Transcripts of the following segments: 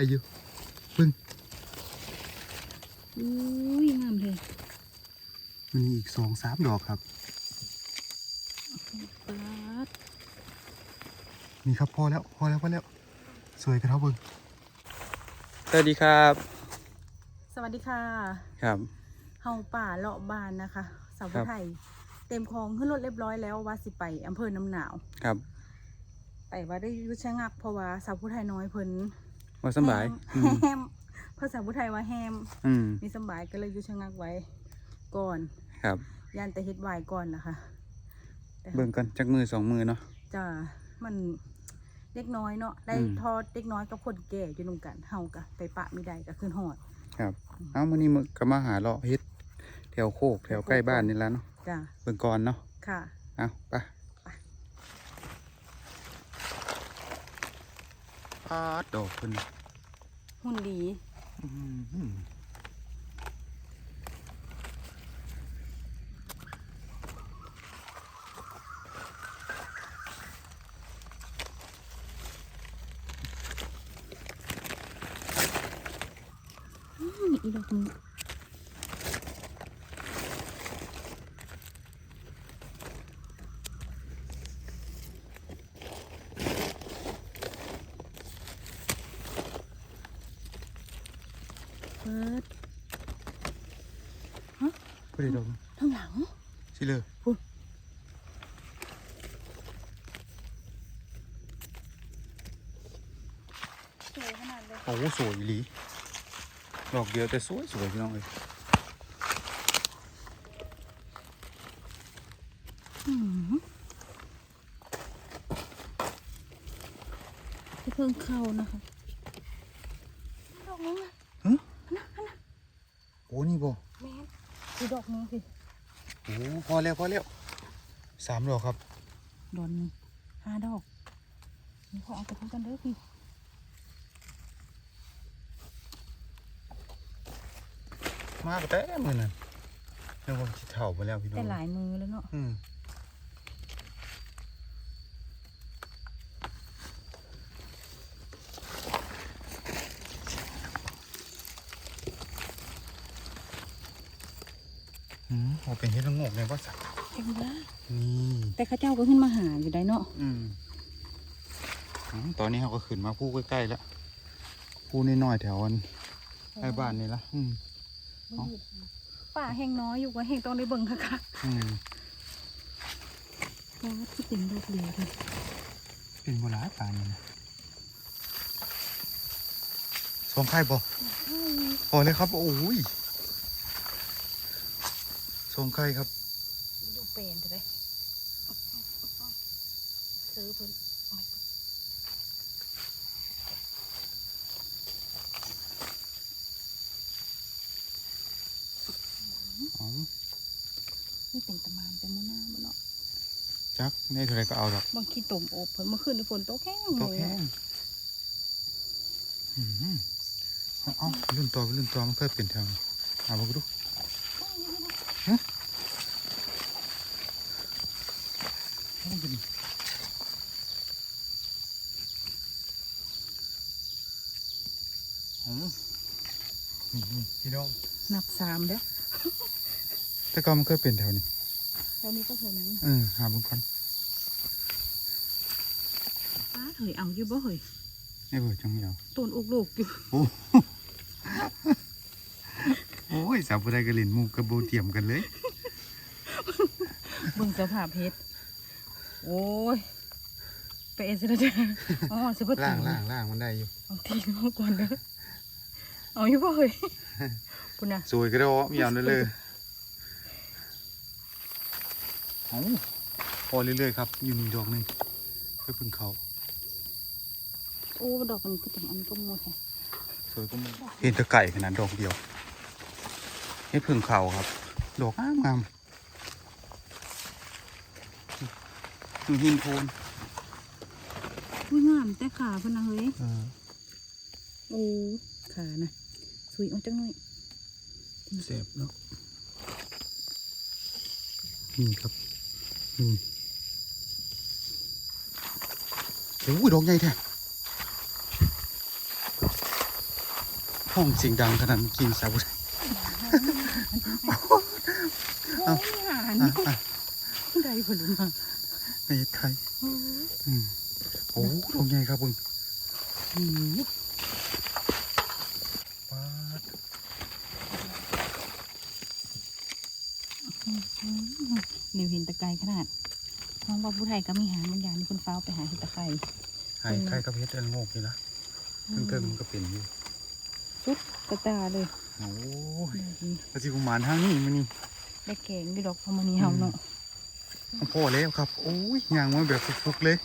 ไปอยู่พึ่งอุ้ยงามเลยมันมีอีกสองสามดอกครับปาดนี่ครับพอแล้วพอแล้วพอแล้ว สวยกระเท่าเบึงสวัสดีครับ สวัสดีค่ะครับเฮาป่าเลาะบานนะคะสาวครับไทยเต็มคลองขึ้นรถเรียบร้อยแล้วว่าสิไปอำเภอน้ำหนาวครับ ไปว่าได้อยุชะงักเพราะว่าสาวผู้ไทยน้อยเพิ่น ว่าสำบายอืมแฮมภาษาผู้ไทยว่าแฮมอืมมีสำบายก็เลยอยุชะงักไว้ ก่อนครับ ย่านแต่เฮ็ดวายก่อนนะคะแต่เบิ่งกันจักมือสองมือเนาะจ้ามันเด็กน้อยเนาะได้อืม ทอดเด็กน้อยกับคนแก่อยู่นำกันเฮากะไปปะมีได้ก็ขึ้นหอด ครับ เอ้ามื้อนี้มึงก็มาหาเลาะเฮ็ดแถวโคกแถวใกล้บ้านนี่แล้วเนาะจ้าเบิ่งก่อนเนาะค่ะ เอาไป ไปปาดดอกเพิ่นหุ่นดีอื้อหือนี่อีดอกนี้ เปิดบ่ได้ดอกข้างหลังสิเลยสวยขนาดเลยโอ้โหสวยอีหลีดอกเดียวแต่สวยสวยพี่น้องเอ้ยอืมที่เพิ่งเข้านะคะดอกนี้นะ โอ้นี่บ่แม่นดูดอกนี้สิโอ้พอแล้วพอแล้วสามดอกครับดอนนี้ห้าดอกนี่ขอเอาไปพูดกันเด้อพี่มากแต่มือนั่นเรียกว่าสิเถ่าไปแล้วพี่น้องแต่หลายมือแล้วเนาะอืมอืมโอ เป็นเฮ็ดละโงกในว่าสักเอ็มละนี่แต่เข้าเจ้าก็ขึ้นมาหาอยู่ได้เนาะอืมอืมตอนนี้เขาก็ขึ้นมาพูใกล้ๆแล้วพูน้อยๆแถวอันใกล้บ้านนี่ละอืมเอ้าป่าแห้งน้อยอยู่ว่าแห้งต้องได้เบิ่งค่ะค่ะอืมเพราะว่าที่เป็นดอกเดียวเลยเป็นโบราณป่านนี่นะสองไข่บ่พอเลยครับ โอ้ย สองไข่ครับ ดูเป็นเถอะเลยซื้อเพิ่นเอาไว้ก่อนอ๋อนี่เป็นตะมานแต่มื้อหน้าบ่เนาะจักได้เท่าไรก็เอาดอกบางทีตุ่มโอบเพิ่นเมื่อคืนนี่ฝนตกแห้งตกเลยแห้งอืมเอาเอาลื่นตัวลื่นตัวมันเคยเป็นทางเอาไปดูฮะเอาไปดิเอานี่นี่ พี่น้องนับสามเด้อแต่ก็มันเคยเป็นแถวนี้แล้วนี้ก็เท่านั้นเออหาบุญก่อนป้าเฮ้ยเอาอยู่บ่เฮ้ยไอ้เบิร์จังไม่เอาต้นอกลูกอยู่โอ้โอ้ ยสาวผู้ใดก็เล่นหมูกระโบเทียมกันเลย เบิ่งสภาพเฮ็ด โอ้ย ไปเอ็นซิแล้วจ้ะอ๋อสิบ่ตีล่างล่างล่างมันได้อยู่เอาทีน้องก่อนเด้อเอาอยู่บ่เฮ้ยปุ่นน่ะสวยก็ได้วะมีเอาได้เลยเอาพอเรื่อยๆครับอยู่หนึ่งดอกหนึ่งไปพึ่งเขาโอ้ดอกมันคือจังอันก็หมดแฮะสวยก็มีเห็นแตะไก่ขนาดดอกเดียว ให้พึ่งเขาครับ ดอกงามงามถึงหินโพนอุ้ยงามแต่ขาเพิ่นน่ะเฮ้ยเออโอ้ขาน่ะสวยเอาจังหน่อยเสบเนาะนี่ครับนี่โอ้ยดอกใหญ่แท้ห้องเสียงดังขนาดกินสาบุ โอ้ยหานอะอะได้ผลมาในไทยอืมโอ้ทงใหญ่ครับมึงอืมปาดนิวเห็นตะไคร้ขนาดน้องว่าผู้ไทยก็มีหางบางอย่างนี่คุณฟ้าวไปหาเห็ดตะไคร้ไข่ไข่กับเพชรเอ็นโงกนี่ละเพิ่งเติมมันก็เป็นอยู่ชุดกระตาเลย โอ้ยแบบนี้กระจิกุมารทางนี้มันนี่ได้แกงได้ดอกพอมานี่เฮาเนาะมันพอแล้วครับ โอ้ยย่างมาแบบฟุกๆเลย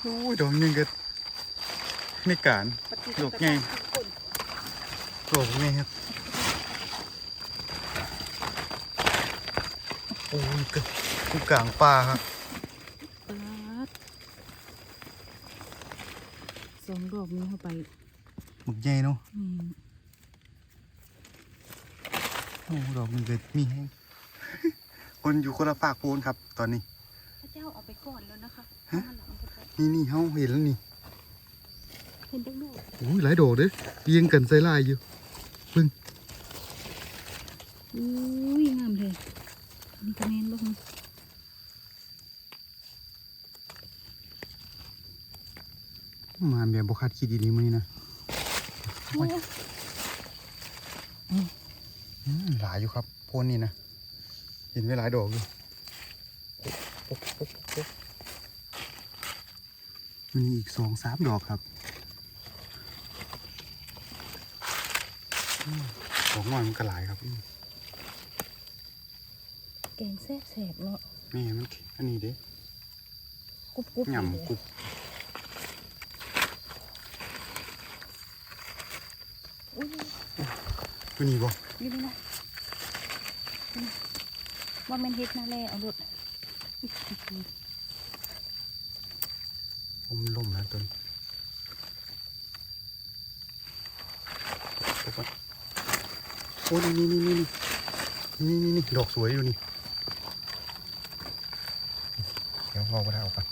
โอ้ยดอกหนึงก็ในการดอกใหญ่ดอกนี่ครับ โอ้ยก็กูกลางป่าครับปาดสองดอกนี้เข้าไปหมึกใหญ่เนาะ อืมโอ้ดอกหนึงก็มีแห้งคนอยู่คนละฝากโพนครับ ตอนนี้พระเจ้าเอาไปก่อนแล้วนะคะฮะเอาหลังไปก่อนนี่นี่เฮาเห็นแล้วนี่เห็นจังดอกโอ้ยหลายดอกเด้อเรียงกันใส่ลายอยู่อุ้ยงามเลยนี่ก็แม่นบ่ฮะมาแบบบคัดคิดดีๆมานี่นะโอ้ยอืม หลายอยู่ครับโพนนี่นะเห็นไว้หลายดอกอยู่ปุ๊บปุ๊บปุ๊บปุ๊บมันมีอีกสองสามดอกครับอืมดอกน้อยมันก็หลายครับอืมแกงแซ่บแสบเนาะแม่มันอันนี้เด้กรุบกรุบหย่ำกรุบอุ้ย ตัวนี้บ่นี่เลยนะนี่ว่าแม่นเฮ็ดหน้าแร่เอารถอุ๊ยอุ๊ยอุ๊ยผมนล่มแล้วตัวนี้ปุ๊บก่อนโอ้ยนี่นี่นี่นี่นี่นี่นี่ดอกสวยอยู่นี่เดี๋ยวรอไปเอากัน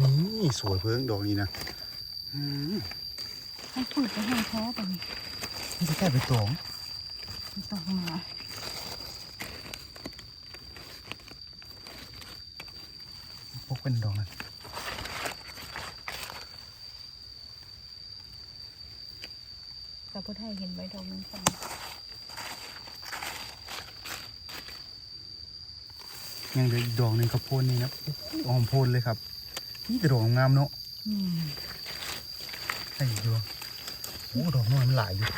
นี่สวยเพิ่งดอกนี้นะอืมให้ฝืดไปให้ท้อไปนี่ นี่จะแค่ไปตองมันต่อมาพกเป็นดอกนะกับผู้ไทยเห็นไว้ดอกนึงฟังยังเหลืออีกดอกหนึ่งครับโพนนี่นะออมโพนเลยครับ นี่แต่ดอกงามเนาะอืมไอ้ดอก โอ้ดอกน้อยมันหลายอยู่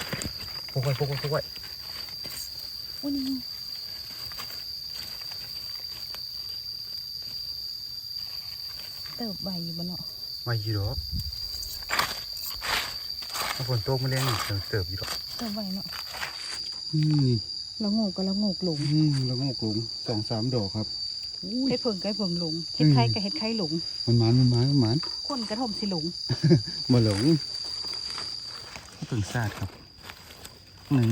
พกไว้พกไว้พกไว้อุ้ยนี่เติบใบอยู่บนเนาะไว้อยู่ดอกถ้าฝนตกมาเลี้ยงอีกเติบเติบอยู่ดอกเติบใบเนาะอืมแล้วโงกก็แล้วโงกหลงอืมแล้วก็หลงสองสามดอกครับเฮ็ดเผิงก็เฮ็ดเผิงหลงเฮ็ดไข่ก็เฮ็ดไข่หลงมันหมานมันหมานมันหมานคนกระทมสิหลงมาหลง เพิ่งซาดครับหนึ่ง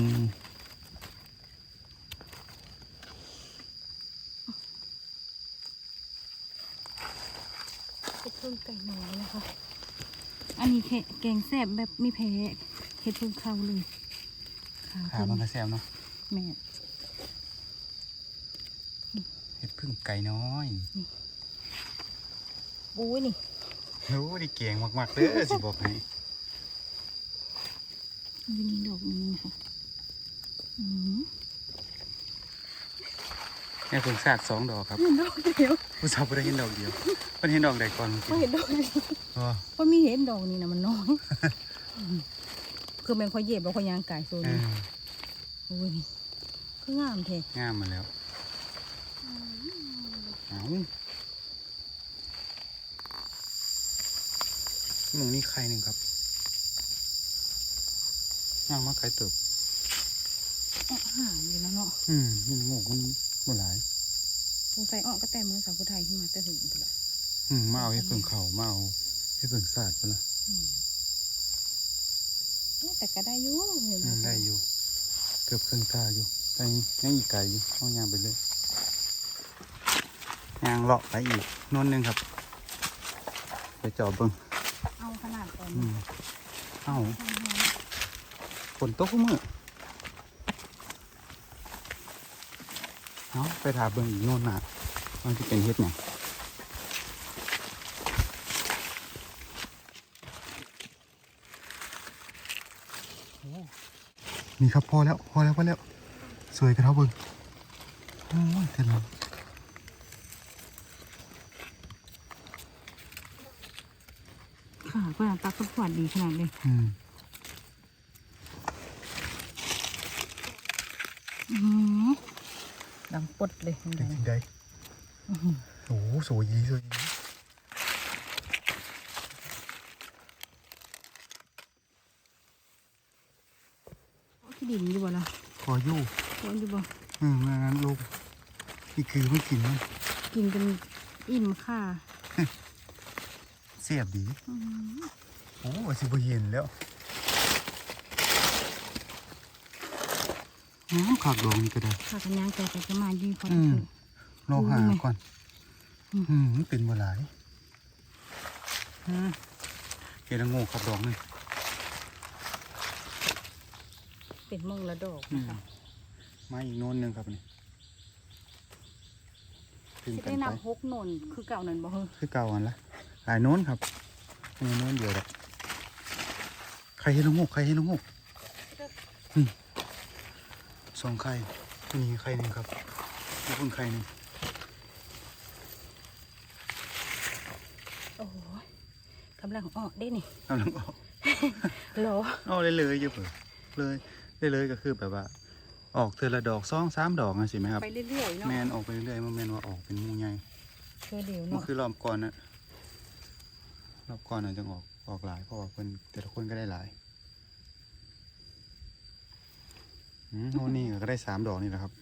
เฮ็ดเพิ่งไก่น้อยนะคะ อันนี้แค่แกงแซ่บแบบมีแพ้เฮ็ดเพิ่งเข้าเลยขาขาเพิ่งมันก็แซวเนาะแม่เห็ดพึ่งไก่น้อยโอ้ยนี่โอ้ดีเก่งมากๆเด้อสิบอกให้ มีนี่ดอกนึงนะคะอืมแม่เพิ่งซาดสองดอกครับเห็นดอกเดียวผู้สาวบ่ได้เห็นดอกเดียวเพิ่นเห็นดอกใดก่อนเมื่อพอกี้เห็นดอกเดียวอ๋อพอมีเห็นดอกนี่นะมันน้อยอืมคือแมงคอยเหย็บแล้วคอยยางไก่โซนเอนี้อโอ้ยคืองามแท้งามมาแล้วเอาหมองนี่ไข่หนึ่งครับ ย่างมาไข่เติบอ้อห่างอยู่แล้วเนาะอืมนี่หมกมันบ่หลายสงสัยอ้อก็แต่มือสาวผู้ไทยขึ้นมาแต่ถึงพุ่นละอืมมาเอาให้เพิ่งเข่ามาเอาให้เพิ่งซาดไปละอืมเอ๊ะแต่ก็ได้อยู่เห็นไหมอืมได้อยู่เกือบครึ่งตาอยู่แต่ยังอีกไก่อยู่เอายางไปเลยยางเลาะไปอีกนวนหนึ่งครับ ไปจอบเบิ้งเอาขนาดก่อนอืมเอ้า ฝนตกมือเอาไปถามเบิ่งอีกโน่นน่ะมันจะเป็นเฮ็ดหยังโอ้นี่ครับพอแล้วพอแล้วพอแล้ว สวยกระเท่าเบิ่งโอ้ยเท่านั้นค่ะเพื่อนตักก็ขวดดีขนาดเลยอืม อื้อหือ ดังปดเลยเป็นสิ่งใดอื้อหือโอ้โหสวยยีสวยยีขี้ดินอยู่บ่ล่ะขออยู่โอ้ยอยู่บ่อืมงั้นลูกนี่คือไม่กินมันกินจนอิ่มค่ะเสียบดีอื้อหือโอ้สิบเย็นแล้ว น้ำขากดองนี่ก็ได้ค่ะกันย่างใจแต่จะมาดีพออืมถูกรอหาอืมก่อน อืมอืมมันเป็นมาหลายอืมเกล็ดละโง่ขากดองนี่เป็นมงละดอกอืนะมคะมาอีกโน้นหนึ่งครับนี่ถึงสิกันได้ไปนำฮกหนนคือเก่านั่นบ่เฮ้อคือเก่าอันละหลายโน้นครับมีโน้นเดียวดอกใครให้ละโง่ใครให้ละโง่อืม สองไข่นี่ไข่หนึ่งครับนี่เพิ่งไข่หนึ่งโอ้ยกำลังออกได้นี่กำลังออกรอเอาเลยเลยๆอยู่เผื่อเลยเลยเลยๆก็คือแบบว่า ออกเทอละดอกสองสามดอกนะสิไหมครับไปเรื่อยๆเนาะแมนออกไปเรื่อยๆมันแมนว่าออกเป็นหมูใหญ่เพื่อเดี๋ยวมันเนาะคือรอบก่อนนะรอบก่อนน่ะจะออกออกหลายเพราะว่าคนแต่ละคนก็ได้หลายอืม โน่นนี่ก็ได้สามดอกนี่แหละครับ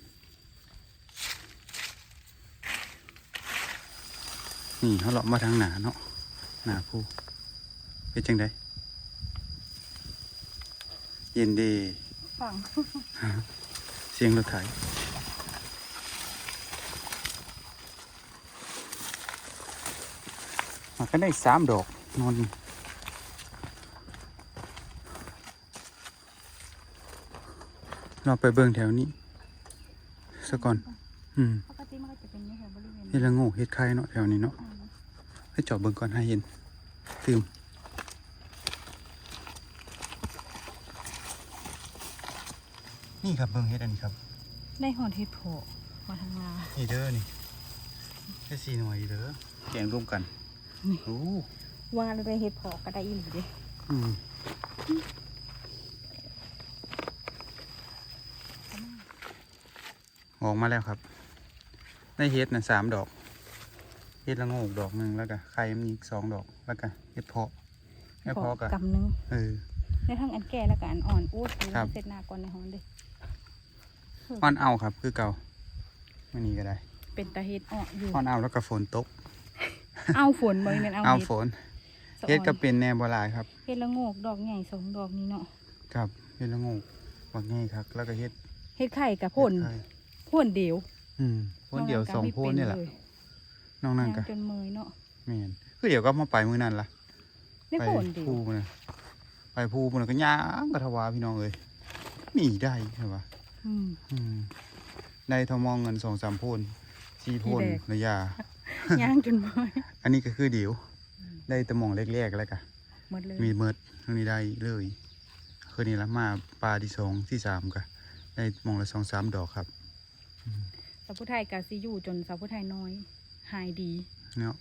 นี่เขาเลาะมาทางหนาเนาะหนาผู้เป็นจังไดเย็นดีฟังเสียงรถไถมันก็ได้สามดอกนอน เราไปเบิ่งแถวนี้ซะก่อน อืมปกติมันก็จะเป็นในแถวบริเวณเฮ็ดละโงูเฮ็ดไข่เนาะแถวนี้เนาะอืมให้เจาะเบิ่งก่อนให้เห็นตืมนี่ครับเบิ่งเฮ็ดอันนี้ครับได้หอนเห็ดโผล่มาทางลานี่เด้อนี่แค่สี่หน่วยเด้อแกงร่วมกันนี่โอ้ว่าแล้วได้เห็ดโผล่ก็ได้อีหลีเด้อืม ออกมาแล้วครับ ได้เฮ็ดนะสามดอก เฮ็ดละโงกดอกหนึ่งแล้วก็ไข่มันอีกสองดอกแล้วก็เฮ็ดเพาะเฮ็ดเพาะก็กำหนึงเออได้ทั้งอันแก่แล้วก็อันอ่อนอู้ดูครับเสร็จหน้าก่อนในห้องเด้ฮ้อนเอาครับ คือเก่าไม่นี่ก็ได้ เป็นตาเห็ดอ่อนอยู่ฮ้อนเอาแล้วก็ฝนตก เอาฝนบ่แม่นเอาเอาเห็ดฝนสะออนเฮ็ดก็เป็นแนวบ่หลายครับเห็ดละโงกดอกใหญ่สองดอกนี้เนาะครับเฮ็ดละโงกบักง่ายครับ แล้วก็เฮ็ดเห็ดไข่กับผล เฮ็ดไข่ผลเดียวอืมพ่นเดียวสองโพ่นนี่แหละน้องนั่นก็ย่างจนเมยเนาะแม่นคือเดี๋ยวก็มาไปมื้อนั้นล่ะได้ไปผลเดียวภูมันน่ะไปภูมันนะก็ย่างกระทวาพี่น้องเอ้ยมีได้ใช่ปะอืมอืมได้ทอมองเงินสองสามโพนสี่โพนที่แรกระยะย่างจนเมยอันนี้ก็คือเดี๋ยวได้แตะมองเล็กๆแล้วก็หมดเลยมีเมิดอันนี้ได้เลยคืนนี้ละมาปลาที่สองที่สามก็ได้มองละสองสามดอกครับ สาวผู้ไทยกาซิอยู่จนสาวผู้ไทยน้อย หายดีเนาะ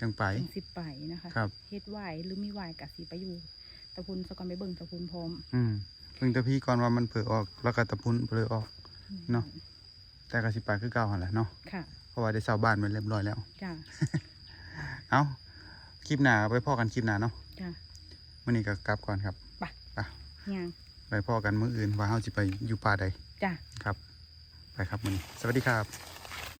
จังไปถึงสิบไปนะคะครับเฮ็ดไหวหรือมีไหวกาซิไปอยู่ตะพุนสกอนไปเบิ่งตะพุนพร้อม อืมเพิ่งแตะพี่ก่อนว่ามันเผลอออกแล้วก็ตะพุนเผลอออกเนาะแต่ก็สิไปคือเก่าหันแหละเนาะค่ะเพราะว่าได้เสาบ้านไว้เรียบร้อยแล้วจ้าเอาคลิปหน้าไปพ่อกันคลิปหน้าเนาะจ้ามื่อนี้ก็กลับก่อนครับไปไปย่างไปพ่อกันมื้ออื่นว่าเฮาสิไปอยู่ป่าใดจ้าครับ ไปครับมือนี้สวัสดีครับ